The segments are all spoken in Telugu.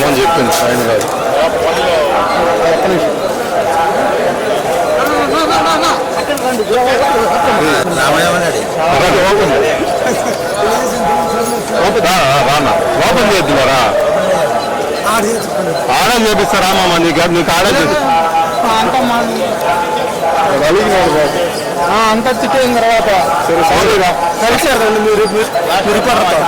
మనం చెప్పింది ఆయన కాదు ఒకటి ఓపెన్ రానా ఓపెన్ చేద్దురా ఆడ చేపిస్తారా మామ? నీకు నీకు ఆడ అంత చిక్కిన తర్వాత సరే సారీరా కలిసారు రండి మీరు మీరు పడతారు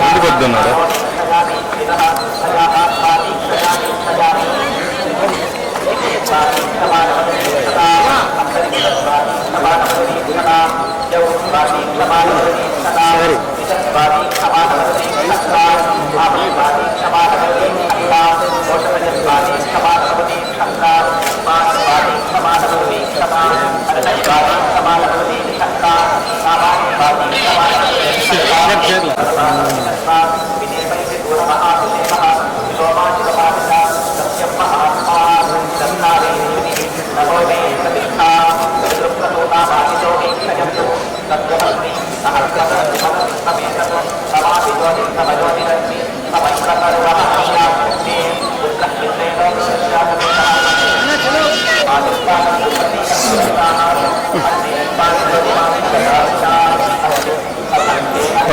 ఎందుకు వద్దన్నారా ശരി.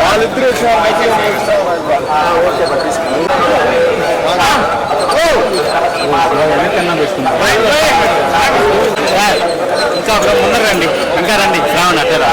వాళ్ళిద్దరూ ఇంకా ముందరండి ఇంకా రండి రావణ అట్టరా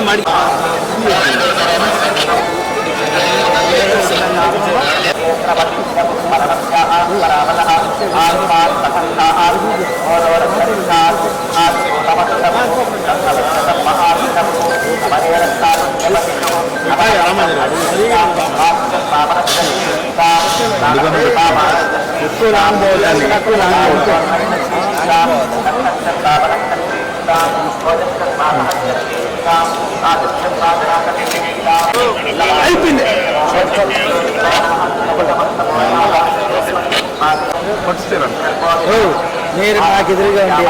దాన్ని అట్టే మడి ఎక్కువ రాబోదండి ఎక్కువ అయిపోయింది మీరు నాకు ఎదురుగా ఉండి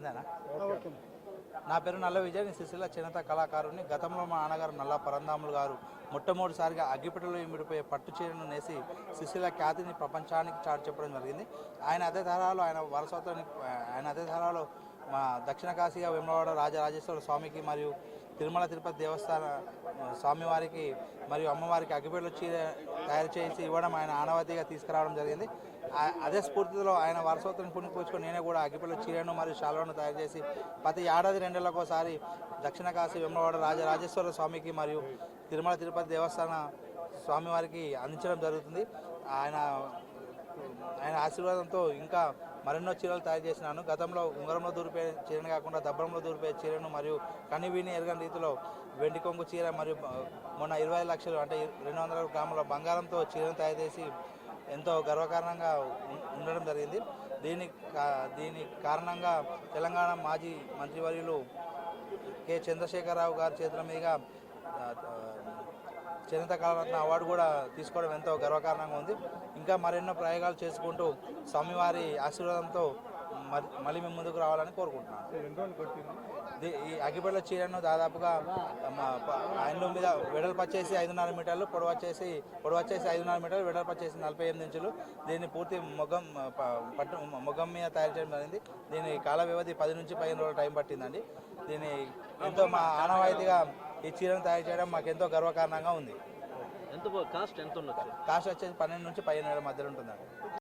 అంతేనా? నా పేరు నల్ల విజయ్ నేను సిరిసిల్ల చిన్నత కళాకారుని. గతంలో మా నాన్నగారు నల్ల పరందాములు గారు. మొట్టమొదటిసారిగా అగ్గిపెట్టలో ఇమిడిపోయే పట్టు చీరను నేసి సిరిసిల్ల ఖ్యాతిని ప్రపంచానికి చాటు చెప్పడం జరిగింది. ఆయన అదే తరహాలో ఆయన వారసత్వానికి ఆయన అదే తరహాలో మా దక్షిణ కాశీగా వెమ్మవాడ రాజరాజేశ్వర స్వామికి మరియు తిరుమల తిరుపతి దేవస్థాన స్వామివారికి మరియు అమ్మవారికి అగ్గిపెట్టెలు చీర తయారు చేసి ఇవ్వడం ఆయన ఆనవతిగా తీసుకురావడం జరిగింది. అదే స్ఫూర్తిలో ఆయన వారసత్వాన్ని పుణిపుచ్చుకొని నేనే కూడా అగ్గిపెట్ల చీరను మరియు శాలను తయారు చేసి ప్రతి ఏడాది రెండేళ్ళకోసారి దక్షిణ కాశీ వెమ్మవాడ రాజరాజేశ్వర స్వామికి మరియు తిరుమల తిరుపతి దేవస్థాన స్వామివారికి అందించడం జరుగుతుంది. ఆయన ఆయన ఆశీర్వాదంతో ఇంకా మరెన్నో చీరలు తయారు చేసినాను. గతంలో ఉంగరంలో దూరిపోయే చీరను కాకుండా దబ్బరంలో దూరిపోయే చీరను మరియు కనివిని ఎరగని రీతిలో వెండి కొంగు చీర మరియు మొన్న ఇరవై లక్షలు అంటే రెండు వందల గ్రాముల బంగారంతో చీరను తయారు చేసి ఎంతో గర్వకారణంగా ఉండడం జరిగింది. దీని కా- దీని కారణంగా తెలంగాణ మాజీ మంత్రివర్యులు కె. చంద్రశేఖరరావు గారి చేతుల మీదుగా చేనేత కళారత్న అవార్డు కూడా తీసుకోవడం ఎంతో గర్వకారణంగా ఉంది. ఇంకా మరెన్నో ప్రయోగాలు చేసుకుంటూ స్వామివారి ఆశీర్వాదంతో మరి మళ్ళీ మేము ముందుకు రావాలని కోరుకుంటున్నాను. ఈ అగ్గిపెట్ల చీరను దాదాపుగా హ్యాండ్లూమ్ మీద వెడల్పు వచ్చేసి ఐదున్నర మీటర్లు పొడవు వచ్చేసి పొడవు వచ్చేసి ఐదున్నర మీటర్లు వెడల్పు వచ్చేసి నలభై ఎనిమిది ఇంచులు. దీన్ని పూర్తి మొగ్గం ప- పట్టు మొగ్గం మీద తయారు చేయడం జరిగింది. దీని కాల వ్యవధి పది నుంచి పదిహేను రోజులు టైం పట్టిందండి. దీన్ని ఎంతో మా ఆనవాయితీగా ఈ చీరను తయారు చేయడం మాకు ఎంతో గర్వకారణంగా ఉంది. ఎంత కాస్ట్ ఎంత ఉండొచ్చు? కాస్ట్ వచ్చేసి పన్నెండు నుంచి పదిహేను వేల మధ్యలో ఉంటుందండి.